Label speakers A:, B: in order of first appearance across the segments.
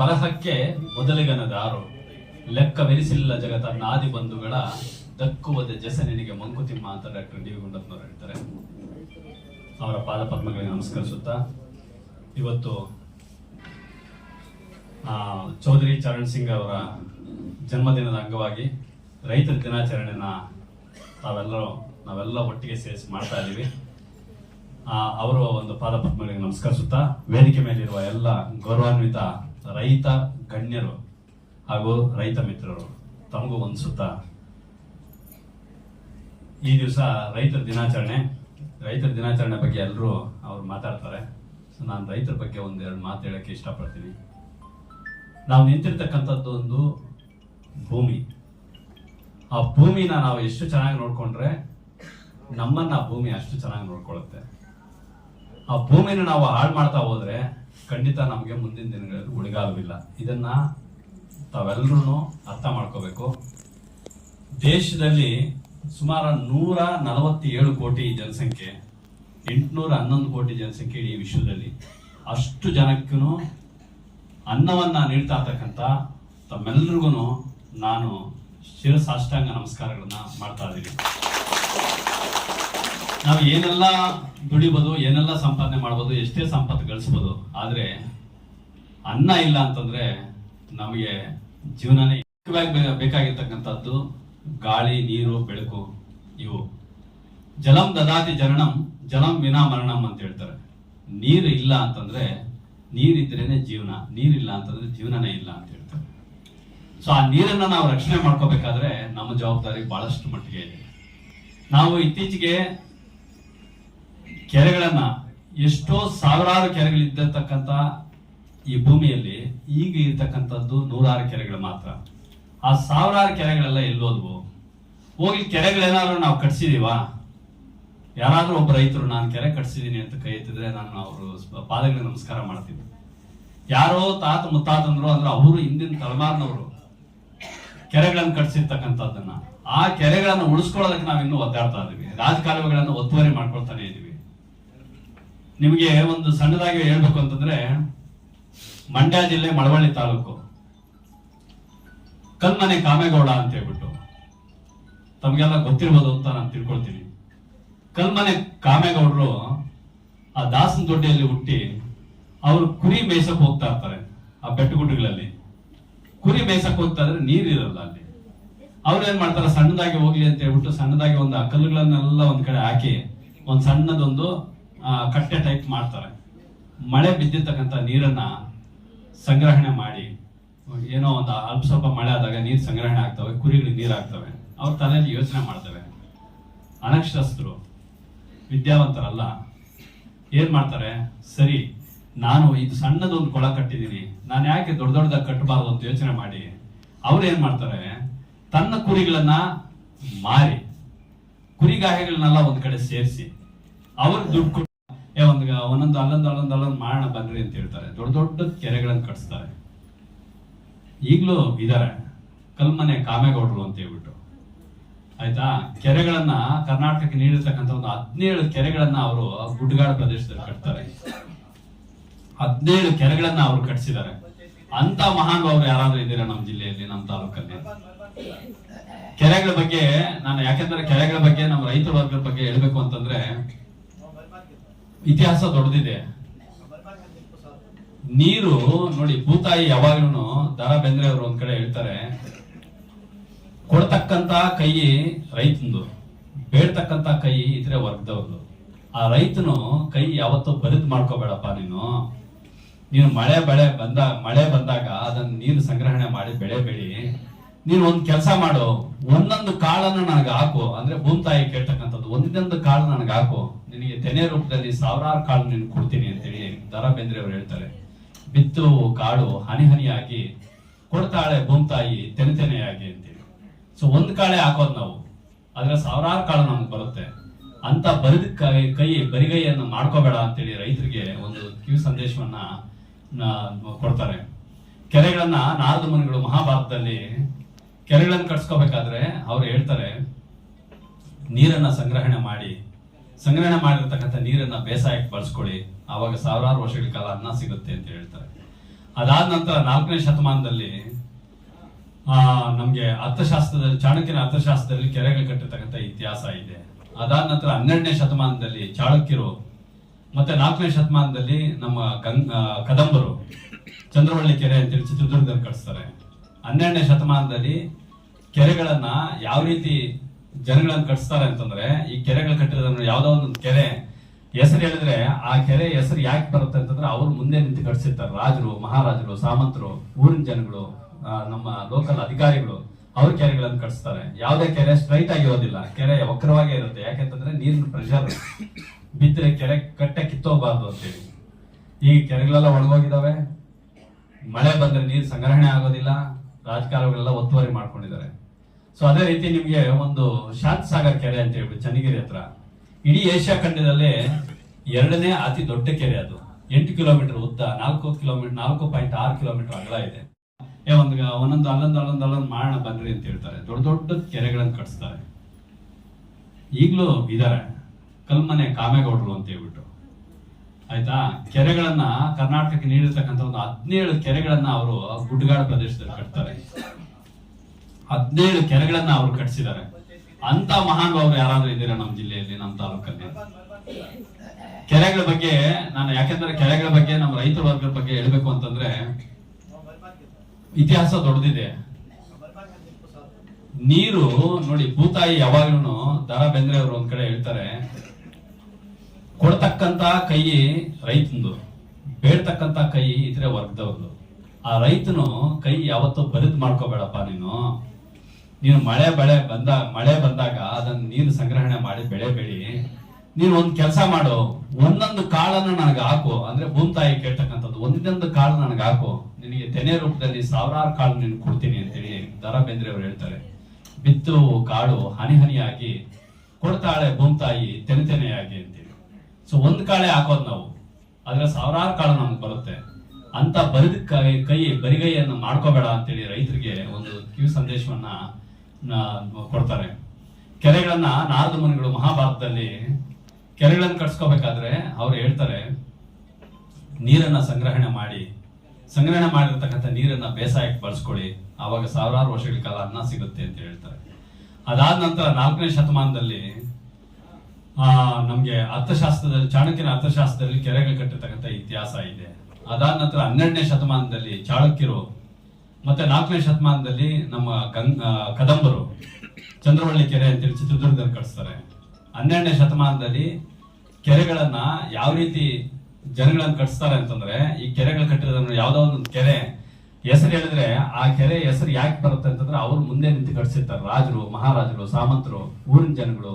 A: ಬರಹಕ್ಕೆ ಮೊದಲಿಗನದಾರು ಲೆಕ್ಕವೆರಿಸಿಲ್ಲ ಜಗತ್ತನ್ನ ಆದಿ ಬಂಧುಗಳ ದಕ್ಕುವುದ ಜಸನಿನಿಗೆ ಮಂಕುತಿಮ್ಮ ಅಂತ ಡಾಕ್ಟರ್ ಡಿ ಗುಂಡಪ್ಪನವರು ಹೇಳ್ತಾರೆ. ಅವರ ಪಾದ ಪದ್ಮಗಳಿಗೆ ನಮಸ್ಕರಿಸುತ್ತಾ, ಇವತ್ತು ಚೌಧರಿ ಚರಣ್ ಸಿಂಗ್ ಅವರ ಜನ್ಮದಿನದ ಅಂಗವಾಗಿ ರೈತರ ದಿನಾಚರಣೆನ ತಾವೆಲ್ಲರೂ, ನಾವೆಲ್ಲ ಒಟ್ಟಿಗೆ ಸೇರಿಸಿ ಮಾಡ್ತಾ ಇದ್ದೀವಿ. ಅವರ ಒಂದು ಪಾದ ಪದ್ಮಗಳಿಗೆ ನಮಸ್ಕರಿಸುತ್ತಾ, ವೇದಿಕೆ ಮೇಲಿರುವ ಎಲ್ಲ ಗೌರವಾನ್ವಿತ ರೈತ ಗಣ್ಯರು ಹಾಗೂ ರೈತ ಮಿತ್ರರು ತಮಗೂ ವಂದಿಸುತ್ತಾ ಈ ದಿವಸ ರೈತರ ದಿನಾಚರಣೆ. ರೈತರ ದಿನಾಚರಣೆ ಬಗ್ಗೆ ಎಲ್ಲರೂ ಅವ್ರು ಮಾತಾಡ್ತಾರೆ. ಸೊ ನಾನು ರೈತರ ಬಗ್ಗೆ ಒಂದೆರಡು ಮಾತು ಹೇಳಕ್ಕೆ ಇಷ್ಟಪಡ್ತೀನಿ. ನಾವು ನಿಂತಿರ್ತಕ್ಕಂಥದ್ದು ಒಂದು ಭೂಮಿ. ಆ ಭೂಮಿನ ನಾವು ಎಷ್ಟು ಚೆನ್ನಾಗಿ ನೋಡ್ಕೊಂಡ್ರೆ ನಮ್ಮನ್ನ ಆ ಭೂಮಿ ಅಷ್ಟು ಚೆನ್ನಾಗಿ ನೋಡ್ಕೊಳ್ಳುತ್ತೆ. ಆ ಭೂಮಿನ ನಾವು ಹಾಳು ಮಾಡ್ತಾ ಹೋದ್ರೆ ಖಂಡಿತ ನಮಗೆ ಮುಂದಿನ ದಿನಗಳಲ್ಲಿ ಉಳಿಗಾಲವಿಲ್ಲ. ಇದನ್ನ ತಾವೆಲ್ಲರೂ ಅರ್ಥ ಮಾಡ್ಕೋಬೇಕು. ದೇಶದಲ್ಲಿ ಸುಮಾರು ನೂರ ನಲವತ್ತೇಳು ಕೋಟಿ ಜನಸಂಖ್ಯೆ, ಎಂಟುನೂರ ಹನ್ನೊಂದು ಕೋಟಿ ಜನಸಂಖ್ಯೆ ಇಡೀ ವಿಶ್ವದಲ್ಲಿ. ಅಷ್ಟು ಜನಕ್ಕೂ ಅನ್ನವನ್ನ ನೀಡ್ತಾ ಇರ್ತಕ್ಕಂಥ ತಮ್ಮೆಲ್ಲರಿಗೂ ನಾನು ಶಿರಸಾಷ್ಟಾಂಗ ನಮಸ್ಕಾರಗಳನ್ನ ಮಾಡ್ತಾ ಇದ್ದೀನಿ. ನಾವು ಏನೆಲ್ಲ ದುಡಿಬೋದು, ಏನೆಲ್ಲ ಸಂಪಾದನೆ ಮಾಡ್ಬೋದು, ಎಷ್ಟೇ ಸಂಪತ್ತು ಗಳಿಸ್ಬೋದು, ಆದ್ರೆ ಅನ್ನ ಇಲ್ಲ ಅಂತಂದ್ರೆ ನಮಗೆ ಜೀವನನೇ ಬೇಕಾಗಿರ್ತಕ್ಕಂಥದ್ದು ಗಾಳಿ, ನೀರು, ಬೆಳಕು, ಇವು. ಜಲಂ ದದಾತಿ ಜರಣಂ ಜಲಂ ವಿನಾ ಮರಣಂ ಅಂತ ಹೇಳ್ತಾರೆ. ನೀರು ಇಲ್ಲ ಅಂತಂದ್ರೆ ನೀರಿದ್ರೇನೆ ಜೀವನ ನೀರಿಲ್ಲ ಅಂತಂದ್ರೆ ಜೀವನನೇ ಇಲ್ಲ ಅಂತ ಹೇಳ್ತಾರೆ. ಸೊ ಆ ನೀರನ್ನ ನಾವು ರಕ್ಷಣೆ ಮಾಡ್ಕೋಬೇಕಾದ್ರೆ ನಮ್ಮ ಜವಾಬ್ದಾರಿ ಬಹಳಷ್ಟು ಮಟ್ಟಿಗೆ ಇದೆ. ನಾವು ಇತ್ತೀಚೆಗೆ ಕೆರೆಗಳನ್ನ ಎಷ್ಟೋ ಸಾವಿರಾರು ಕೆರೆಗಳಿದ್ದಿರ್ತಕ್ಕಂಥ ಈ ಭೂಮಿಯಲ್ಲಿ ಈಗ ಇರ್ತಕ್ಕಂಥದ್ದು ನೂರಾರು ಕೆರೆಗಳು ಮಾತ್ರ. ಆ ಸಾವಿರಾರು ಕೆರೆಗಳೆಲ್ಲ ಎಲ್ಲೋದ್ವು ಹೋಗಿ ಕೆರೆಗಳೇನಾದ್ರು ನಾವು ಕಟ್ಸಿದೀವಾ? ಯಾರಾದರೂ ಒಬ್ಬ ರೈತರು, ನಾನು ಕೆರೆ ಕಟ್ಸಿದ್ದೀನಿ ಅಂತ ಕೈ ಎತ್ತಿದ್ರೆ ನಾನು ಅವರು ಪಾದಗಳಿಗೆ ನಮಸ್ಕಾರ ಮಾಡ್ತೀನಿ ಯಾರೋ ತಾತ ಮುತ್ತಾತಂದ್ರು ಅಂದ್ರೆ ಅವರು ಹಿಂದಿನ ತಲೆಮಾರಿನವರು ಕೆರೆಗಳನ್ನು ಕಟ್ಸಿರ್ತಕ್ಕಂಥದ್ದನ್ನ. ಆ ಕೆರೆಗಳನ್ನು ಉಳಿಸ್ಕೊಳ್ಳೋದಕ್ಕೆ ನಾವು ಇನ್ನೂ ಒದ್ದಾಡ್ತಾ ಇದೀವಿ. ರಾಜಕಾಲುವೆಗಳನ್ನು ಒತ್ತುವರಿ ಮಾಡ್ಕೊಳ್ತಾನೆ ಇದೀವಿ. ನಿಮಗೆ ಒಂದು ಸಣ್ಣದಾಗಿ ಹೇಳ್ಬೇಕು ಅಂತಂದ್ರೆ ಮಂಡ್ಯ ಜಿಲ್ಲೆ ಮಳವಳ್ಳಿ ತಾಲೂಕು. ಕಲ್ಮನೆ ಕಾಮೇಗೌಡ ಅಂತ ಹೇಳ್ಬಿಟ್ಟು. ತಮಗೆಲ್ಲ ಗೊತ್ತಿರ್ಬೋದು ಅಂತ ನಾನು ತಿಳ್ಕೊಳ್ತೀನಿ. ಕಲ್ಮನೆ ಕಾಮೇಗೌಡರು ಆ ದಾಸನ ದೊಡ್ಡಿಯಲ್ಲಿ ಹುಟ್ಟಿ ಅವರು ಕುರಿ ಮೇಯ್ಸಕ್ ಹೋಗ್ತಾ ಇರ್ತಾರೆ ಆ ಬೆಟ್ಟಗುಡ್ಡಗಳಲ್ಲಿ. ಕುರಿ ಮೇಯ್ಸಕ್ ಹೋಗ್ತಾ ಇದ್ರೆ ನೀರಿರಲ್ಲ ಅಲ್ಲಿ. ಅವ್ರು ಏನ್ ಮಾಡ್ತಾರೆ? ಸಣ್ಣದಾಗಿ ಹೋಗ್ಲಿ ಅಂತ ಹೇಳ್ಬಿಟ್ಟು ಸಣ್ಣದಾಗಿ ಒಂದು ಆ ಕಲ್ಲುಗಳನ್ನೆಲ್ಲ ಒಂದ್ ಕಡೆ ಹಾಕಿ ಒಂದ್ ಸಣ್ಣದೊಂದು ಕಟ್ಟೆ ಟೈಪ್ ಮಾಡ್ತಾರೆ. ಮಳೆ ಬಿದ್ದಿರ್ತಕ್ಕಂಥ ನೀರನ್ನ ಸಂಗ್ರಹಣೆ ಮಾಡಿ, ಏನೋ ಒಂದು ಅಲ್ಪ ಸ್ವಲ್ಪ ಮಳೆ ಆದಾಗ ನೀರು ಸಂಗ್ರಹಣೆ ಆಗ್ತವೆ, ಕುರಿಗಳಿಗೆ ನೀರು ಆಗ್ತವೆ, ಅವ್ರ ತಲೆಯಲ್ಲಿ ಯೋಚನೆ ಮಾಡ್ತವೆ. ಅನಕ್ಷರಸ್ಥರು, ವಿದ್ಯಾವಂತರಲ್ಲ, ಏನು ಮಾಡ್ತಾರೆ? ಸರಿ, ನಾನು ಇದು ಸಣ್ಣದೊಂದು ಕೊಳ ಕಟ್ಟಿದ್ದೀನಿ, ನಾನು ಯಾಕೆ ದೊಡ್ಡ ದೊಡ್ಡದಾಗ ಕಟ್ಟಬಾರ್ದು ಅಂತ ಯೋಚನೆ ಮಾಡಿ, ಅವ್ರು ಏನು ಮಾಡ್ತಾರೆ? ತನ್ನ ಕುರಿಗಳನ್ನ ಮಾರಿ ಕುರಿಗಾಹಿಗಳನ್ನೆಲ್ಲ ಒಂದು ಕಡೆ ಸೇರಿಸಿ ಅವ್ರಿಗೆ ದುಡ್ಡು ಏ, ಒಂದು ಒಂದೊಂದು ಅಲ್ಲೊಂದು ಅಲ್ಲೊಂದು ಅಲ್ಲೊಂದು ಮಾಡೋಣ ಬನ್ರಿ ಅಂತ ಹೇಳ್ತಾರೆ. ದೊಡ್ಡ ದೊಡ್ಡ ಕೆರೆಗಳನ್ನು ಕಟ್ಸ್ತಾರೆ. ಈಗಲೂ ಇದಾರೆ. ಕಲ್ಮನೆ ಕಾಮೇಗೌಡರು ಅಂತ ಹೇಳ್ಬಿಟ್ಟು. ಆಯ್ತಾ? ಕೆರೆಗಳನ್ನ ಕರ್ನಾಟಕಕ್ಕೆ ನೀಡಿರ್ತಕ್ಕಂಥ ಒಂದು ಹದಿನೇಳು ಕೆರೆಗಳನ್ನ ಅವರು ಗುಡ್ಡಗಾಡು ಪ್ರದೇಶದಲ್ಲಿ ಕಟ್ತಾರೆ. ಹದಿನೇಳು ಕೆರೆಗಳನ್ನ ಅವರು ಕಟ್ಸಿದ್ದಾರೆ. ಅಂತ ಮಹಾನ್ ಅವರು ಯಾರಾದ್ರೂ ಇದ್ದೀರಾ ನಮ್ಮ ಜಿಲ್ಲೆಯಲ್ಲಿ, ನಮ್ಮ ತಾಲೂಕಲ್ಲಿ? ಕೆರೆಗಳ ಬಗ್ಗೆ, ನಾನು ಯಾಕೆಂದ್ರೆ ಕೆರೆಗಳ ಬಗ್ಗೆ, ನಮ್ಮ ರೈತ ವರ್ಗದ ಬಗ್ಗೆ ಹೇಳ್ಬೇಕು ಅಂತಂದ್ರೆ ಇತಿಹಾಸ ದೊಡ್ಡದಿದೆ. ನೀರು ನೋಡಿ, ಭೂತಾಯಿ ಯಾವಾಗ್ಲೂ ದರ ಬೆಂದ್ರೆ ಅವರು ಒಂದ್ ಕಡೆ ಹೇಳ್ತಾರೆ, ಕೊಡ್ತಕ್ಕಂತ ಕೈ ರೈತಂದು, ಬೇಡ್ತಕ್ಕಂತ ಕೈ ಇದ್ರೆ ವರ್ಗದವ್ರದು. ಆ ರೈತನು ಕೈ ಯಾವತ್ತೂ ಬರಿದ್ ಮಾಡ್ಕೋಬೇಡಪ್ಪ ನೀನು. ನೀನು ಮಳೆ ಬೆಳೆ ಬಂದ, ಮಳೆ ಬಂದಾಗ ಅದನ್ನ ನೀರು ಸಂಗ್ರಹಣೆ ಮಾಡಿ ಬೆಳೆ ಬೆಳಿ. ನೀನು ಒಂದು ಕೆಲಸ ಮಾಡು, ಒಂದೊಂದು ಕಾಳನ್ನು ನನಗೆ ಹಾಕು. ಅಂದ್ರೆ ಭೂಮಿತಾಯಿ ಕೇಳ್ತಕ್ಕಂಥದ್ದು ಒಂದೊಂದು ಕಾಳು ನನಗೆ ಹಾಕು. ನಿನಗೆ ತೆನೆ ರೂಪದಲ್ಲಿ ಸಾವಿರಾರು ಕಾಳು ನೀನು ಕೊಡ್ತೀನಿ ಅಂತೇಳಿ ದರ ಬೇಂದ್ರೆ ಅವ್ರು ಹೇಳ್ತಾರೆ. ಬಿತ್ತು ಕಾಳು ಹನಿ ಹನಿಯಾಗಿ ಕೊಡ್ತಾಳೆ ಭೂಮಿತಾಯಿ ತೆನೆ ತೆನೆಯಾಗಿ ಅಂತೇಳಿ. ಸೊ ಒಂದ್ ಕಾಳೆ ಹಾಕೋದು ನಾವು. ಆದ್ರೆ ಸಾವಿರಾರು ಕಾಳು ನಮ್ಗೆ ಬರುತ್ತೆ. ಅಂತ ಬರಿದ ಕೈ ಕೈ, ಬರಿಗೈಯನ್ನು ಮಾಡ್ಕೋಬೇಡ ಅಂತೇಳಿ ರೈತರಿಗೆ ಒಂದು ಕಿವಿ ಸಂದೇಶವನ್ನ ಕೊಡ್ತಾರೆ. ಕೆರೆಗಳನ್ನ ನಾರದ ಮುನಿಗಳು ಮಹಾಭಾರತದಲ್ಲಿ ಕೆರೆಗಳನ್ನ ಕಟ್ಸ್ಕೋಬೇಕಾದ್ರೆ ಅವ್ರು ಹೇಳ್ತಾರೆ, ನೀರನ್ನ ಸಂಗ್ರಹಣೆ ಮಾಡಿ. ಸಂಗ್ರಹಣೆ ಮಾಡಿರ್ತಕ್ಕಂಥ ನೀರನ್ನ ಬೇಸಾಯಕ್ಕೆ ಬಳಸ್ಕೊಳ್ಳಿ. ಆವಾಗ ಸಾವಿರಾರು ವರ್ಷಗಳ ಕಾಲ ಅನ್ನ ಸಿಗುತ್ತೆ ಅಂತ ಹೇಳ್ತಾರೆ. ಅದಾದ ನಂತರ ನಾಲ್ಕನೇ ಶತಮಾನದಲ್ಲಿ, ಆ, ನಮ್ಗೆ ಅರ್ಥಶಾಸ್ತ್ರದಲ್ಲಿ, ಚಾಣಕ್ಯನ ಅರ್ಥಶಾಸ್ತ್ರದಲ್ಲಿ ಕೆರೆಗಳು ಕಟ್ಟಿರ್ತಕ್ಕಂಥ ಇತಿಹಾಸ ಇದೆ. ಅದಾದ ನಂತರ ಹನ್ನೆರಡನೇ ಶತಮಾನದಲ್ಲಿ ಚಾಳುಕ್ಯರು, ಮತ್ತೆ ನಾಲ್ಕನೇ ಶತಮಾನದಲ್ಲಿ ನಮ್ಮ ಕದಂಬರು, ಚಂದ್ರವಳ್ಳಿ ಕೆರೆ ಅಂತೇಳಿ ಚಿತ್ರದುರ್ಗದಲ್ಲಿ ಕಟ್ಸ್ತಾರೆ. ಹನ್ನೆರಡನೇ ಶತಮಾನದಲ್ಲಿ ಕೆರೆಗಳನ್ನ ಯಾವ ರೀತಿ ಜನಗಳನ್ನ ಕಟ್ಸ್ತಾರೆ ಅಂತಂದ್ರೆ, ಈ ಕೆರೆಗಳು ಕಟ್ಟಿರೋದನ್ನ ಯಾವ್ದೋ ಒಂದು ಕೆರೆ, ಹೆಸರು ಹೇಳಿದ್ರೆ ಆ ಕೆರೆ ಹೆಸರು ಯಾಕೆ ಬರುತ್ತೆ ಅಂತಂದ್ರೆ ಅವ್ರು ಮುಂದೆ ನಿಂತು ಕಟ್ಸಿರ್ತಾರೆ. ರಾಜರು, ಮಹಾರಾಜರು, ಸಾಮಂತರು, ಊರಿನ ಜನಗಳು ನಮ್ಮ ಲೋಕಲ್ ಅಧಿಕಾರಿಗಳು, ಅವ್ರ ಕೆರೆಗಳನ್ನು ಕಟ್ಸ್ತಾರೆ. ಯಾವುದೇ ಕೆರೆ ಸ್ಟ್ರೈಟ್ ಆಗಿರೋದಿಲ್ಲ ಕೆರೆ ವಕ್ರವಾಗೇ ಇರುತ್ತೆ. ಯಾಕೆಂತಂದ್ರೆ ನೀರಿನ ಪ್ರೆಷರ್ ಬಿದ್ದರೆ ಕೆರೆ ಕಟ್ಟೆ ಕಿತ್ತೋಗ್ಬಾರ್ದು ಅಂತೇಳಿ. ಈ ಕೆರೆಗಳೆಲ್ಲ ಒಣಗೋಗಿದಾವೆ. ಮಳೆ ಬಂದ್ರೆ ನೀರು ಸಂಗ್ರಹಣೆ ಆಗೋದಿಲ್ಲ. ರಾಜಕಾರಣಿಗಳೆಲ್ಲ ಒತ್ತುವರಿ ಮಾಡ್ಕೊಂಡಿದ್ದಾರೆ. ಸೊ ಅದೇ ರೀತಿ ನಿಮಗೆ ಒಂದು ಶಾಂತ್ ಸಾಗರ್ ಕೆರೆ ಅಂತ ಹೇಳ್ಬಿಟ್ಟು ಚನ್ನಗಿರಿ ಹತ್ರ. ಇಡೀ ಏಷ್ಯಾ ಖಂಡದಲ್ಲೇ ಎರಡನೇ ಅತಿ ದೊಡ್ಡ ಕೆರೆ ಅದು. ಎಂಟು ಕಿಲೋಮೀಟರ್ ಉದ್ದ, ನಾಲ್ಕು ಕಿಲೋಮೀಟರ್ ನಾಲ್ಕು ಪಾಯಿಂಟ್ ಆರು ಕಿಲೋಮೀಟರ್ ಅಗಲ ಇದೆ. ಏ, ಒಂದು ಒಂದೊಂದು ಅಲ್ಲೊಂದು ಅಲ್ಲೊಂದು ಅಲ್ಲೊಂದು ಮಾಡೋಣ ಬನ್ರಿ ಅಂತ ಹೇಳ್ತಾರೆ. ದೊಡ್ಡ ದೊಡ್ಡ ಕೆರೆಗಳನ್ನು ಕಟ್ಸ್ತಾರೆ. ಈಗಲೂ ಇದಾರೆ. ಕಲ್ಮನೆ, ಕಾಮೇಗೌಡರು ಅಂತ ಹೇಳ್ಬಿಟ್ಟು. ಆಯ್ತಾ? ಕೆರೆಗಳನ್ನ ಕರ್ನಾಟಕಕ್ಕೆ ನೀಡಿರ್ತಕ್ಕಂಥ ಒಂದು ಹದಿನೇಳು ಕೆರೆಗಳನ್ನ ಅವರು ಗುಡ್ಡಗಾಡು ಪ್ರದೇಶದಲ್ಲಿ ಕಟ್ತಾರೆ. ಹದಿನೇಳು ಕೆರೆಗಳನ್ನ ಅವರು ಕಟ್ಸಿದ್ದಾರೆ. ಅಂತ ಮಹಾನುಭಾವರು ಯಾರಾದ್ರೂ ಇದ್ದೀರಾ ನಮ್ಮ ಜಿಲ್ಲೆಯಲ್ಲಿ, ನಮ್ಮ ತಾಲೂಕಲ್ಲಿ? ಕೆರೆಗಳ ಬಗ್ಗೆ ನಾನು ಯಾಕೆಂದ್ರೆ ಕೆರೆಗಳ ಬಗ್ಗೆ ನಮ್ಮ ರೈತ ವರ್ಗದ ಬಗ್ಗೆ ಹೇಳ್ಬೇಕು ಅಂತಂದ್ರೆ ಇತಿಹಾಸ ದೊಡ್ಡದಿದೆ. ನೀರು ನೋಡಿ, ಭೂತಾಯಿ ಯಾವಾಗ್ಲೂ ದರ ಬೆಂದ್ರೆ ಅವರು ಒಂದ್ ಕಡೆ ಹೇಳ್ತಾರೆ, ಕೊಡ್ತಕ್ಕಂತ ಕೈ ರೈತಂದು, ಬೇಡ್ತಕ್ಕಂತ ಕೈ ಇದ್ರೆ ವರ್ಗದವ್ರದ್ದು ಆ ರೈತನು ಕೈ ಯಾವತ್ತೂ ಬರಿದ್ ಮಾಡ್ಕೋಬೇಡಪ್ಪ ನೀನು. ನೀನು ಮಳೆ ಬೆಳೆ ಬಂದ, ಮಳೆ ಬಂದಾಗ ಅದನ್ನ ನೀರು ಸಂಗ್ರಹಣೆ ಮಾಡಿ ಬೆಳೆ ಬೆಳಿ. ನೀನು ಒಂದು ಕೆಲಸ ಮಾಡು. ಒಂದೊಂದು ಕಾಳನ್ನು ನನಗೆ ಹಾಕು. ಅಂದ್ರೆ ಭೂಮಿತಾಯಿ ಕೇಳ್ತಕ್ಕಂಥದ್ದು, ಒಂದೊಂದು ಕಾಳು ನನಗೆ ಹಾಕು. ನಿನಗೆ ತೆನೆ ರೂಪದಲ್ಲಿ ಸಾವಿರಾರು ಕಾಳು ನೀನು ಕೊಡ್ತೀನಿ ಅಂತೇಳಿ ದರ ಬೇಂದ್ರೆ ಅವರು ಹೇಳ್ತಾರೆ. ಬಿತ್ತು ಕಾಳು ಹನಿ ಹನಿಯಾಗಿ ಕೊಡ್ತಾಳೆ ಭೂಮಿತಾಯಿ ತೆನೆ ತೆನೆಯಾಗಿ ಅಂತೇಳಿ. ಸೊ ಒಂದ್ ಕಾಳೆ ಹಾಕೋದು ನಾವು. ಆದ್ರೆ ಸಾವಿರಾರು ಕಾಳು ನಮ್ಗೆ ಬರುತ್ತೆ. ಅಂತ ಬರಿದ ಕೈ ಬರಿಗೈಯನ್ನು ಮಾಡ್ಕೋಬೇಡ ಅಂತೇಳಿ ರೈತರಿಗೆ ಒಂದು ಕಿವಿ ಸಂದೇಶವನ್ನ ಕೊಡ್ತಾರೆ. ಕೆರೆಗಳನ್ನ ನಾರದ ಮುನಿಗಳು ಮಹಾಭಾರತದಲ್ಲಿ ಕೆರೆಗಳನ್ನು ಕಟ್ಸ್ಕೋಬೇಕಾದ್ರೆ ಅವ್ರು ಹೇಳ್ತಾರೆ, ನೀರನ್ನ ಸಂಗ್ರಹಣೆ ಮಾಡಿ. ಸಂಗ್ರಹಣೆ ಮಾಡಿರ್ತಕ್ಕಂಥ ನೀರನ್ನ ಬೇಸಾಯಕ್ಕೆ ಬಳಸ್ಕೊಳ್ಳಿ. ಆವಾಗ ಸಾವಿರಾರು ವರ್ಷಗಳ ಕಾಲ ಅನ್ನ ಸಿಗುತ್ತೆ ಅಂತ ಹೇಳ್ತಾರೆ. ಅದಾದ ನಂತರ ನಾಲ್ಕನೇ ಶತಮಾನದಲ್ಲಿ, ಆ, ನಮ್ಗೆ ಅರ್ಥಶಾಸ್ತ್ರದಲ್ಲಿ, ಚಾಣಕ್ಯನ ಅರ್ಥಶಾಸ್ತ್ರದಲ್ಲಿ ಕೆರೆಗಳು ಕಟ್ಟಿರ್ತಕ್ಕಂಥ ಇತಿಹಾಸ ಇದೆ. ಅದಾದ ನಂತರ ಹನ್ನೆರಡನೇ ಶತಮಾನದಲ್ಲಿ ಚಾಳುಕ್ಯರು ಮತ್ತೆ ನಾಲ್ಕನೇ ಶತಮಾನದಲ್ಲಿ ನಮ್ಮ ಗಂಗ್ ಕದಂಬರು ಚಂದ್ರವಳ್ಳಿ ಕೆರೆ ಅಂತೇಳಿ ಚಿತ್ರದುರ್ಗದಲ್ಲಿ ಕಟ್ಸ್ತಾರೆ ಹನ್ನೆರಡನೇ ಶತಮಾನದಲ್ಲಿ ಕೆರೆಗಳನ್ನ ಯಾವ ರೀತಿ ಜನಗಳನ್ನ ಕಟ್ಸ್ತಾರೆ ಅಂತಂದ್ರೆ, ಈ ಕೆರೆಗಳು ಕಟ್ಟಿರೋದನ್ನ ಯಾವ್ದೋ ಒಂದು ಕೆರೆ, ಹೆಸರು ಹೇಳಿದ್ರೆ ಆ ಕೆರೆ ಹೆಸರು ಯಾಕೆ ಬರುತ್ತೆ ಅಂತಂದ್ರೆ ಅವ್ರು ಮುಂದೆ ನಿಂತು ಕಟ್ಸಿರ್ತಾರೆ ರಾಜರು, ಮಹಾರಾಜರು, ಸಾಮಂತರು, ಊರಿನ ಜನಗಳು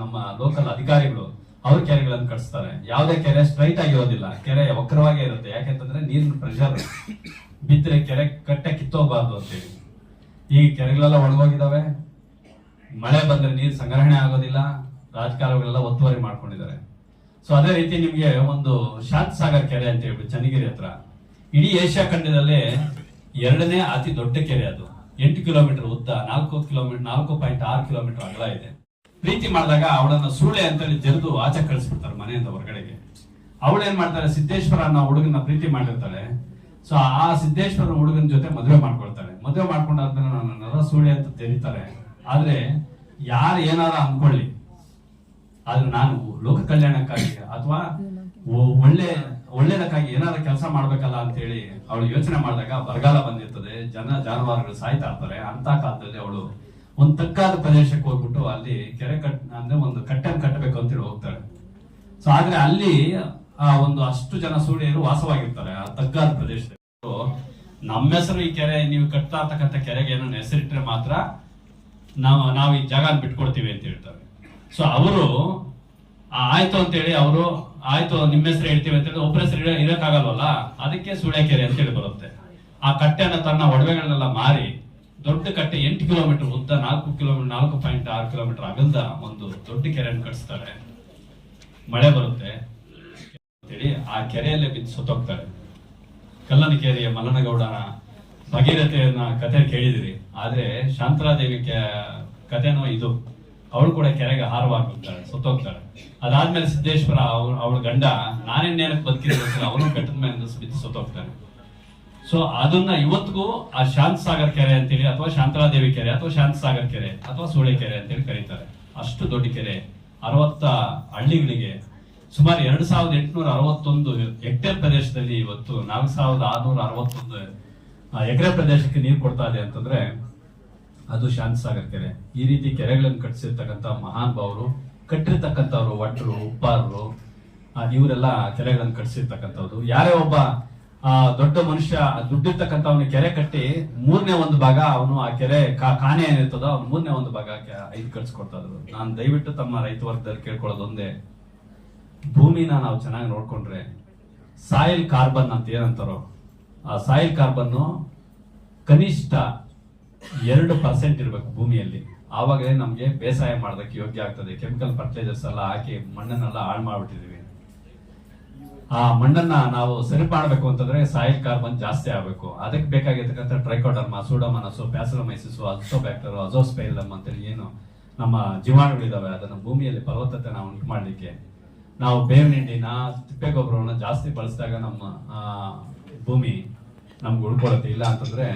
A: ನಮ್ಮ ಲೋಕಲ್ ಅಧಿಕಾರಿಗಳು, ಅವ್ರ ಕೆರೆಗಳನ್ನು ಕಟ್ಸ್ತಾರೆ ಯಾವುದೇ ಕೆರೆ ಸ್ಟ್ರೈಟ್ ಆಗಿರೋದಿಲ್ಲ ಕೆರೆ ವಕ್ರವಾಗೇ ಇರುತ್ತೆ. ಯಾಕೆಂತಂದ್ರೆ ನೀರಿನ ಪ್ರೆಷರ್ ಬಿದ್ದರೆ ಕೆರೆ ಕಟ್ಟೆ ಕಿತ್ತೋಗ್ಬಾರ್ದು ಅಂತೇಳಿ. ಈಗ ಕೆರೆಗಳೆಲ್ಲ ಒಣಗೋಗಿದಾವೆ ಮಳೆ ಬಂದ್ರೆ ನೀರು ಸಂಗ್ರಹಣೆ ಆಗೋದಿಲ್ಲ. ರಾಜಕಾರಣಿಗಳೆಲ್ಲ ಒತ್ತುವರಿ ಮಾಡ್ಕೊಂಡಿದ್ದಾರೆ. ಸೊ ಅದೇ ರೀತಿ ನಿಮಗೆ ಒಂದು ಶಾಂತ ಸಾಗರ್ ಕೆರೆ ಅಂತ ಹೇಳ್ಬಿಟ್ಟು ಚನ್ನಗಿರಿ ಹತ್ರ. ಇಡೀ ಏಷ್ಯಾ ಖಂಡದಲ್ಲಿ ಎರಡನೇ ಅತಿ ದೊಡ್ಡ ಕೆರೆ ಅದು. ಎಂಟು ಕಿಲೋಮೀಟರ್ ಉದ್ದ, ನಾಲ್ಕು ಕಿಲೋಮೀಟರ್ ನಾಲ್ಕು ಪಾಯಿಂಟ್ ಆರು ಕಿಲೋಮೀಟರ್ ಅಗಲ ಇದೆ. ಪ್ರೀತಿ ಮಾಡಿದಾಗ ಅವಳನ್ನ ಸೂಳೆ ಅಂತೇಳಿ ಜರಿದು ಆಚೆ ಕಳಿಸ್ಬಿಡ್ತಾರೆ ಮನೆಯಿಂದ ಹೊರಗಡೆಗೆ. ಅವಳೇನ್ ಮಾಡ್ತಾರೆ, ಸಿದ್ದೇಶ್ವರ ಅನ್ನೋ ಹುಡುಗನ ಪ್ರೀತಿ ಮಾಡಿರ್ತಾಳೆ. ಸೊ ಆ ಸಿದ್ದೇಶ್ವರ ಹುಡುಗನ ಜೊತೆ ಮದುವೆ ಮಾಡ್ಕೊಳ್ತಾರೆ. ಮದುವೆ ಮಾಡ್ಕೊಂಡಾದ್ಮೇಲೆ ನನ್ನ ನರ ಸೂಳೆ ಅಂತ ತೆರೀತಾರೆ. ಆದ್ರೆ ಯಾರು ಏನಾರ ಅನ್ಕೊಳ್ಳಿ. ಆದ್ರೆ ನಾನು ಲೋಕ ಕಲ್ಯಾಣಕ್ಕಾಗಿ ಅಥವಾ ಒಳ್ಳೆ, ಒಳ್ಳೇದಕ್ಕಾಗಿ ಏನಾರ ಕೆಲಸ ಮಾಡ್ಬೇಕಲ್ಲ ಅಂತ ಹೇಳಿ ಅವಳು ಯೋಚನೆ ಮಾಡಿದಾಗ ಬರಗಾಲ ಬಂದಿರ್ತದೆ. ಜನ ಜಾನುವಾರುಗಳು ಸಾಯ್ತಾ ಇರ್ತಾರೆ. ಅಂತ ಕಾಲದಲ್ಲಿ ಅವಳು ಒಂದು ತಕ್ಕಾದ ಪ್ರದೇಶಕ್ಕೆ ಹೋಗ್ಬಿಟ್ಟು ಅಲ್ಲಿ ಕೆರೆ ಕಟ್, ಅಂದ್ರೆ ಒಂದು ಕಟ್ಟೆ ಕಟ್ಟಬೇಕು ಅಂತೇಳಿ ಹೋಗ್ತಾಳೆ. ಸೊ ಆದ್ರೆ ಅಲ್ಲಿ, ಆ, ಒಂದು ಅಷ್ಟು ಜನ ಸೂಳಿಯರು ವಾಸವಾಗಿರ್ತಾರೆ ಆ ತಗ್ಗಾದ ಪ್ರದೇಶದಲ್ಲಿ. ನಮ್ಮ ಹೆಸರು ಈ ಕೆರೆ, ನೀವು ಕಟ್ತಾ ಇರ್ತಕ್ಕಂಥ ಕೆರೆಗೆ ಏನೋ ಹೆಸರಿಟ್ರೆ ಮಾತ್ರ ನಾವು ನಾವು ಈ ಜಾಗ ಬಿಟ್ಕೊಡ್ತೀವಿ ಅಂತ ಹೇಳ್ತಾರೆ. ಸೊ ಅವರು ಆಯ್ತು ಅಂತೇಳಿ ಅವರು, ಆಯ್ತು ನಿಮ್ಮ ಹೆಸರು ಹೇಳ್ತೀವಿ ಅಂತ ಹೇಳಿ ಒಬ್ಬರ ಹೆಸರು ಇರೋಕ್ಕಾಗಲ್ವಲ್ಲ? ಅದಕ್ಕೆ ಸುಳೆ ಕೆರೆ ಅಂತ ಹೇಳಿ ಬರುತ್ತೆ. ಆ ಕಟ್ಟೆನ ತನ್ನ ಒಡವೆಗಳನ್ನೆಲ್ಲ ಮಾರಿ, ದೊಡ್ಡ ಕಟ್ಟೆ ಎಂಟು ಕಿಲೋಮೀಟರ್ ಉದ್ದ, ನಾಲ್ಕು ಕಿಲೋಮೀಟರ್ ನಾಲ್ಕು ಪಾಯಿಂಟ್ ಆರು ಕಿಲೋಮೀಟರ್ ಅಗಲದ ಒಂದು ದೊಡ್ಡ ಕೆರೆಯನ್ನು ಕಟ್ಸ್ತಾರೆ ಮಳೆ ಬರುತ್ತೆ. ಅಂತೇಳಿ ಆ ಕೆರೆಯಲ್ಲೇ ಬಿದ್ದು ಸತ್ತೋಗ್ತಾರೆ. ಕಲ್ಲನಕೆರೆಯ ಮಲ್ಲನಗೌಡನ ಭಗೀರಥೆಯನ್ನ ಕಥೆ ಕೇಳಿದಿರಿ. ಆದ್ರೆ ಶಾಂತರಾದೇವಿ ಕಥೆನೂ ಇದು. ಅವಳು ಕೂಡ ಕೆರೆಗೆ ಹಾರವಾಗಿ ಹೋಗ್ತಾಳೆ ಸತ್ತೋಗ್ತಾಳೆ. ಅದಾದ್ಮೇಲೆ ಸಿದ್ದೇಶ್ವರ ಅವ್ರ, ಅವಳ ಗಂಡ ನಾನೇನೇನಕ್ಕೆ ಬದುಕಿದ್ರೆ ಅವನು ಕಟ್ಟದ ಮೇಲೆ ಬಿದ್ದು ಸುತ್ತೋಗ್ತಾನೆ. ಸೊ ಅದನ್ನ ಇವತ್ತಿಗೂ ಆ ಶಾಂತ ಸಾಗರ್ ಕೆರೆ ಅಂತೇಳಿ, ಅಥವಾ ಶಾಂತಾದೇವಿ ಕೆರೆ, ಅಥವಾ ಶಾಂತ ಸಾಗರ್ ಕೆರೆ, ಅಥವಾ ಸೂಳೆ ಕೆರೆ ಅಂತೇಳಿ ಕರೀತಾರೆ. ಅಷ್ಟು ದೊಡ್ಡ ಕೆರೆ. ಅರವತ್ತ ಹಳ್ಳಿಗಳಿಗೆ ಸುಮಾರು ಎರಡು ಸಾವಿರದ ಎಂಟುನೂರ ಅರವತ್ತೊಂದು ಹೆಕ್ಟೇರ್ ಪ್ರದೇಶದಲ್ಲಿ ಇವತ್ತು ನಾಲ್ಕು ಸಾವಿರದ ಆರ್ನೂರ ಅರವತ್ತೊಂದು ಎಕರೆ ಪ್ರದೇಶಕ್ಕೆ ನೀರು ಕೊಡ್ತಾ ಇದೆ ಅಂತಂದ್ರೆ ಅದು ಶಾಂತಿ ಸಾಗರ್ ಈ ರೀತಿ ಕೆರೆಗಳನ್ನು ಕಟ್ಟಿಸಿರ್ತಕ್ಕಂಥ ಮಹಾನ್ ಭಾವರು ಕಟ್ಟಿರ್ತಕ್ಕಂಥವ್ರು ಒಟ್ಟರು ಉಪ್ಪಾರರು ಇವರೆಲ್ಲ ಕೆರೆಗಳನ್ನು ಕಟ್ಟಿಸಿರ್ತಕ್ಕಂಥವ್ರು. ಯಾರೇ ಒಬ್ಬ ಆ, ದೊಡ್ಡ ಮನುಷ್ಯ ದುಡ್ಡಿರ್ತಕ್ಕಂಥವ್ನ ಕೆರೆ ಕಟ್ಟಿ ಮೂರನೇ ಒಂದು ಭಾಗ ಅವನು ಆ ಕೆರೆ ಕಾನೆ ಏನಿರ್ತದೋ ಅವ್ನು ಮೂರನೇ ಒಂದು ಭಾಗ ಐದು ಕಟ್ಸ್ಕೊಡ್ತಾ ಇದ್ರು ನಾನು ದಯವಿಟ್ಟು ತಮ್ಮ ರೈತ ವರ್ಗದಲ್ಲಿ ಕೇಳ್ಕೊಳ್ಳೋದು ಒಂದೇ. ಭೂಮಿನ ನಾವು ಚೆನ್ನಾಗಿ ನೋಡ್ಕೊಂಡ್ರೆ ಸಾಯಿಲ್ ಕಾರ್ಬನ್ ಅಂತ ಏನಂತಾರೋ, ಆ ಸಾಯಿಲ್ ಕಾರ್ಬನ್ನು ಕನಿಷ್ಠ ಎರಡು ಪರ್ಸೆಂಟ್ ಇರಬೇಕು ಭೂಮಿಯಲ್ಲಿ. ಆವಾಗಲೇ ನಮಗೆ ಬೇಸಾಯ ಮಾಡೋದಕ್ಕೆ ಯೋಗ್ಯ ಆಗ್ತದೆ. ಕೆಮಿಕಲ್ ಫರ್ಟಿಲೈಸರ್ಸ್ ಎಲ್ಲ ಹಾಕಿ ಮಣ್ಣನ್ನೆಲ್ಲ ಹಾಳು ಮಾಡಿಬಿಟ್ಟಿದ್ದೀವಿ ಆ ಮಣ್ಣನ್ನ ನಾವು ಸರಿ ಮಾಡಬೇಕು ಅಂತಂದ್ರೆ ಸಾಯಿಲ್ ಕಾರ್ಬನ್ ಜಾಸ್ತಿ ಆಗಬೇಕು. ಅದಕ್ಕೆ ಬೇಕಾಗಿರ್ತಕ್ಕಂಥ ಟ್ರೈಕೋಡರ್ಮ ಸೂಡೋಮನಸು ಪ್ಯಾಸಲಮೈಸಿಸು ಅಜೋಬ್ಯಾಕ್ಟರ್ ಅಜೋಸ್ಪೈಲಮ್ ಅಂತೇಳಿ ಏನು ನಮ್ಮ ಜೀವಾಣುಗಳಿದಾವೆ. ಅದನ್ನು ಭೂಮಿಯಲ್ಲಿ ಫಲವತ್ತತೆ ನಾವು ಉಂಟು ಮಾಡಲಿಕ್ಕೆ ನಾವು ಬೇವಿನ ಹಿಂಡಿನ ತಿಪ್ಪೆ ಗೊಬ್ಬರವನ್ನು ಜಾಸ್ತಿ ಬಳಸಿದಾಗ ನಮ್ಮ ಭೂಮಿ ನಮ್ಗೆ ಉಳ್ಕೊಳತ್ತೆ. ಇಲ್ಲ ಅಂತಂದ್ರೆ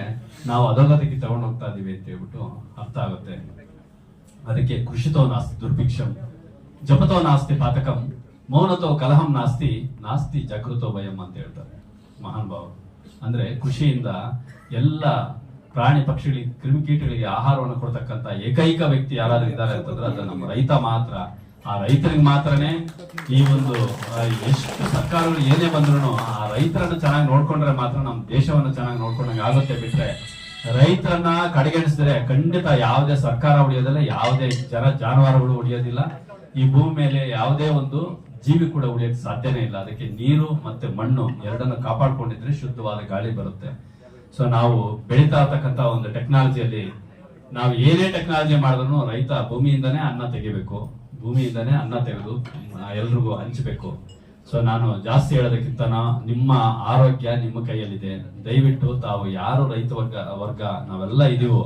A: ನಾವು ಅಧೋಗತಿಗೆ ತಗೊಂಡು ಹೋಗ್ತಾ ಇದೀವಿ ಅಂತ ಹೇಳ್ಬಿಟ್ಟು ಅರ್ಥ ಆಗುತ್ತೆ. ಅದಕ್ಕೆ ಕೃಷಿತೋ ನಾಸ್ತಿ ದುರ್ಭಿಕ್ಷಂ. ಜಪತೋ ನಾಸ್ತಿ ಪಾತಕಂ. ಮೌನತೋ ಕಲಹಂ ನಾಸ್ತಿ ನಾಸ್ತಿ ಜಾಗೃತೋ ಭಯಂ ಅಂತ ಹೇಳ್ತಾರೆ ಮಹಾನ್ ಭಾವ. ಅಂದ್ರೆ ಕೃಷಿಯಿಂದ ಎಲ್ಲ ಪ್ರಾಣಿ ಪಕ್ಷಿಗಳಿಗೆ ಕ್ರಿಮಿಕೀಟಗಳಿಗೆ ಆಹಾರವನ್ನು ಕೊಡ್ತಕ್ಕಂತ ಏಕೈಕ ವ್ಯಕ್ತಿ ಯಾರಾದ್ರೂ ಇದ್ದಾರೆ ಅಂತಂದ್ರೆ ಅದು ನಮ್ಮ ರೈತ ಮಾತ್ರ. ಆ ರೈತರಿಗೆ ಮಾತ್ರನೇ ಈ ಒಂದು ಎಷ್ಟು ಸರ್ಕಾರಗಳು ಏನೇ ಬಂದ್ರು ಆ ರೈತರನ್ನು ಚೆನ್ನಾಗಿ ನೋಡ್ಕೊಂಡ್ರೆ ಮಾತ್ರ ನಮ್ಮ ದೇಶವನ್ನು ಚೆನ್ನಾಗಿ ನೋಡ್ಕೊಂಡಂಗೆ ಆಗುತ್ತೆ ಬಿಟ್ರೆ ರೈತರನ್ನ ಕಡೆಗಣಿಸಿದ್ರೆ ಖಂಡಿತ ಯಾವುದೇ ಸರ್ಕಾರ ಉಳಿಯೋದಿಲ್ಲ, ಯಾವುದೇ ಜನ ಜಾನುವಾರುಗಳು ಉಳಿಯೋದಿಲ್ಲ. ಈ ಭೂಮಿ ಮೇಲೆ ಯಾವುದೇ ಒಂದು ಜೀವಿ ಕೂಡ ಉಳಿಯಕ್ಕೆ ಸಾಧ್ಯನೇ ಇಲ್ಲ. ಅದಕ್ಕೆ ನೀರು ಮತ್ತೆ ಮಣ್ಣು ಎರಡನ್ನು ಕಾಪಾಡ್ಕೊಂಡಿದ್ರೆ ಶುದ್ಧವಾದ ಗಾಳಿ ಬರುತ್ತೆ. ಸೊ ನಾವು ಬೆಳೀತಾ ಇರ್ತಕ್ಕಂತ ಒಂದು ಟೆಕ್ನಾಲಜಿಯಲ್ಲಿ ನಾವು ಏನೇ ಟೆಕ್ನಾಲಜಿ ಮಾಡಿದ್ರು ರೈತ ಭೂಮಿಯಿಂದನೇ ಅನ್ನ ತೆಗಿಬೇಕು. ಭೂಮಿಯಿಂದನೇ ಅನ್ನ ತೆಗೆದು ಎಲ್ರಿಗೂ ಹಂಚಬೇಕು. ಸೊ ನಾನು ಜಾಸ್ತಿ ಹೇಳೋದಕ್ಕಿಂತ ನಿಮ್ಮ ಆರೋಗ್ಯ ನಿಮ್ಮ ಕೈಯಲ್ಲಿದೆ. ದಯವಿಟ್ಟು ತಾವು ಯಾರು ರೈತ ವರ್ಗ ವರ್ಗ, ನಾವೆಲ್ಲ ಇದೀವೋ,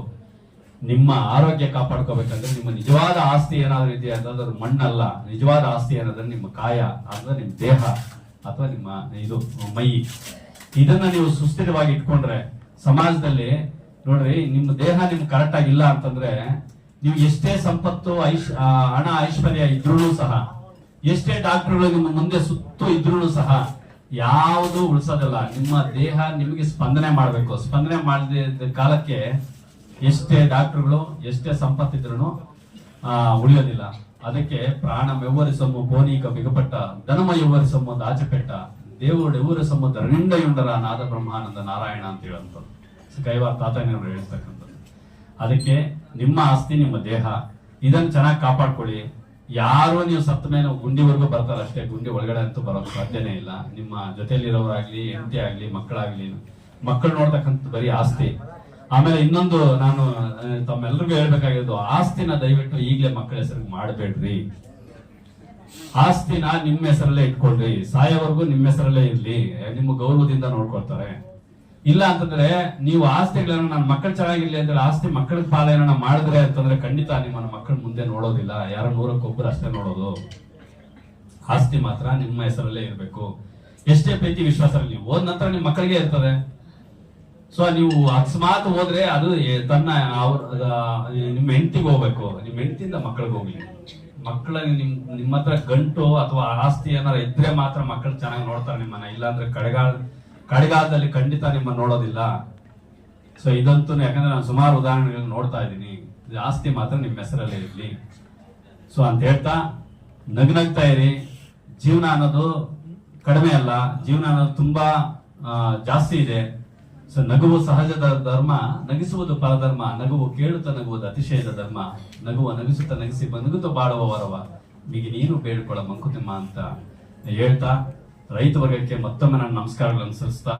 A: ನಿಮ್ಮ ಆರೋಗ್ಯ ಕಾಪಾಡ್ಕೋಬೇಕಂದ್ರೆ ನಿಮ್ಮ ನಿಜವಾದ ಆಸ್ತಿ ಏನಾದ್ರು ಇದೆಯಾ? ಅಂತಂದ್ರೆ ಮಣ್ಣಲ್ಲ, ನಿಜವಾದ ಆಸ್ತಿ ಏನಾದ್ರೆ ನಿಮ್ಮ ಕಾಯ ಅಥವಾ ನಿಮ್ಮ ದೇಹ ಅಥವಾ ನಿಮ್ಮ ಇದು, ಮೈ. ಇದನ್ನ ನೀವು ಸುಸ್ಥಿರವಾಗಿ ಇಟ್ಕೊಂಡ್ರೆ ಸಮಾಜದಲ್ಲಿ, ನೋಡ್ರಿ, ನಿಮ್ಮ ದೇಹ ನಿಮ್ಗೆ ಕರೆಕ್ಟ್ ಆಗಿಲ್ಲ ಅಂತಂದ್ರೆ ನೀವು ಎಷ್ಟೇ ಸಂಪತ್ತು, ಐಶ್ ಹಣ, ಐಶ್ವರ್ಯ ಇದ್ರೂ ಸಹ, ಎಷ್ಟೇ ಡಾಕ್ಟರ್ಗಳು ನಿಮ್ಮ ಮುಂದೆ ಸುತ್ತು ಇದ್ರೂ ಸಹ, ಯಾವುದು ಉಳಿಸೋದಿಲ್ಲ. ನಿಮ್ಮ ದೇಹ ನಿಮಗೆ ಸ್ಪಂದನೆ ಮಾಡಬೇಕು. ಸ್ಪಂದನೆ ಮಾಡಿದ ಕಾಲಕ್ಕೆ ಎಷ್ಟೇ ಡಾಕ್ಟರ್ಗಳು, ಎಷ್ಟೇ ಸಂಪತ್ತಿದ್ರು ಉಳಿಯೋದಿಲ್ಲ. ಅದಕ್ಕೆ ಪ್ರಾಣ ಮೆವ್ವರಿಸೊಮ್ಮು ಕೋನೀಕ ಬಿಗಪಟ್ಟ ಧನಮ ಎವ್ವರಿಸೊಮ್ಮು ದಾಚಪೆಟ್ಟ ದೇವರು ಎವ್ವರಿಸೊಮ್ಮು ಧರಣಿಂಡಯುಂಡರ ನಾದ ಬ್ರಹ್ಮಾನಂದ ನಾರಾಯಣ ಅಂತ ಹೇಳುವಂಥದ್ದು. ಕೈವಾರ ತಾತನವರು ಹೇಳ್ತಕ್ಕಂಥದ್ದು. ಅದಕ್ಕೆ ನಿಮ್ಮ ಆಸ್ತಿ, ನಿಮ್ಮ ದೇಹ, ಇದನ್ನು ಚೆನ್ನಾಗಿ ಕಾಪಾಡ್ಕೊಳ್ಳಿ. ಯಾರು ನೀವು ಸತ್ತ ಮೇಲೆ ಗುಂಡಿವರೆಗೂ ಬರ್ತಾರೆ ಅಷ್ಟೇ, ಗುಂಡಿ ಒಳಗಡೆ ಅಂತೂ ಬರೋ ಸಾಧ್ಯನೇ ಇಲ್ಲ. ನಿಮ್ಮ ಜೊತೆಲಿರೋರಾಗ್ಲಿ ಹೆಂಡತಿ ಆಗಲಿ, ಮಕ್ಕಳಾಗ್ಲಿ, ಮಕ್ಕಳು ನೋಡ್ತಕ್ಕಂಥ ಬರೀ ಆಸ್ತಿ. ಆಮೇಲೆ ಇನ್ನೊಂದು ನಾನು ತಮ್ಮೆಲ್ಲರಿಗೂ ಹೇಳ್ಬೇಕಾಗಿರೋದು, ಆಸ್ತಿನ ದಯವಿಟ್ಟು ಈಗಲೇ ಮಕ್ಕಳ ಹೆಸರಿಗೆ ಮಾಡಬೇಡ್ರಿ. ಆಸ್ತಿನ ನಿಮ್ಮ ಹೆಸರಲ್ಲೇ ಇಟ್ಕೊಳ್ರಿ ಸಾಯೋವರೆಗೂ ನಿಮ್ಮ ಹೆಸರಲ್ಲೇ ಇರ್ಲಿ. ನಿಮ್ಮ ಗೌರವದಿಂದ ನೋಡ್ಕೊಳ್ತಾರೆ. ಇಲ್ಲ ಅಂತಂದ್ರೆ ನೀವು ಆಸ್ತಿಗಳನ್ನು ನನ್ನ ಮಕ್ಕಳು ಚೆನ್ನಾಗಿರ್ಲಿ ಅಂದ್ರೆ ಆಸ್ತಿ ಮಕ್ಕಳ ಪಾಲ ಏನಾರ ಮಾಡಿದ್ರೆ ಅಂತಂದ್ರೆ ಖಂಡಿತ ನಿಮ್ಮನ್ನ ಮಕ್ಕಳು ಮುಂದೆ ನೋಡೋದಿಲ್ಲ. ಯಾರೋ ನೂರಕ್ಕೊಬ್ಬರು ಅಷ್ಟೇ ನೋಡೋದು. ಆಸ್ತಿ ಮಾತ್ರ ನಿಮ್ಮ ಹೆಸರಲ್ಲೇ ಇರಬೇಕು. ಎಷ್ಟೇ ಪ್ರೀತಿ ವಿಶ್ವಾಸ ಇರಲಿ, ನೀವು ಹೋದ ನಂತರ ನಿಮ್ಮ ಮಕ್ಕಳಿಗೆ ಇರ್ತದೆ ಸೊ ನೀವು ಅಕಸ್ಮಾತ್ ಹೋದ್ರೆ ಅದು ತನ್ನ ಅವ್ರ ನಿಮ್ಮ ಹೆಂಡತಿಗೆ ಹೋಗ್ಬೇಕು. ನಿಮ್ಮ ಹೆಂಡತಿಯಿಂದ ಮಕ್ಕಳಿಗೆ ಹೋಗ್ಲಿ. ಮಕ್ಕಳ ನಿಮ್, ನಿಮ್ಮ ಹತ್ರ ಗಂಟು ಅಥವಾ ಆಸ್ತಿ ಏನಾರ ಇದ್ರೆ ಮಾತ್ರ ಮಕ್ಕಳು ಚೆನ್ನಾಗಿ ನೋಡ್ತಾರೆ ನಿಮ್ಮನ್ನ ಇಲ್ಲಾಂದ್ರೆ ಕಡೆಗಾಲ ಕಡೆಗಾಲದಲ್ಲಿ ಖಂಡಿತ ನಿಮ್ಮ ನೋಡೋದಿಲ್ಲ. ಸೊ ಇದಂತೂ ಯಾಕಂದ್ರೆ ನಾನು ಸುಮಾರು ಉದಾಹರಣೆಗಳನ್ನ ನೋಡ್ತಾ ಇದ್ದೀನಿ. ಜಾಸ್ತಿ ಮಾತ್ರ ನಿಮ್ಮ ಹೆಸರಲ್ಲೇ ಇರಲಿ. ಸೊ ಅಂತ ಹೇಳ್ತಾ ನಗ್ನಗ್ತಾ ಇರಿ. ಜೀವನ ಅನ್ನೋದು ಕಡಿಮೆ ಅಲ್ಲ. ಜೀವನ ಅನ್ನೋದು ತುಂಬಾ ಜಾಸ್ತಿ ಇದೆ. ಸೊ ನಗುವು ಸಹಜದ ಧರ್ಮ, ನಗಿಸುವುದು ಪರಧರ್ಮ, ನಗುವು ಕೇಳುತ್ತಾ ನಗುವುದು ಅತಿಶಯದ ಧರ್ಮ, ನಗುವ ನಗಿಸುತ್ತಾ ನಗಿಸಿ ನಗುತ್ತ ಬಾಳುವ ವರವ. ಈಗ ನೀನು ಬೇಡ್ಕೊಳ್ಳ ಮಂಕುತಿಮ್ಮ ಅಂತ ಹೇಳ್ತಾ ರೈತ ವರ್ಗಕ್ಕೆ ಮತ್ತೊಮ್ಮೆ ನಾನು ನಮಸ್ಕಾರಗಳನ್ನು ಸಲ್ಲಿಸ್ತಾ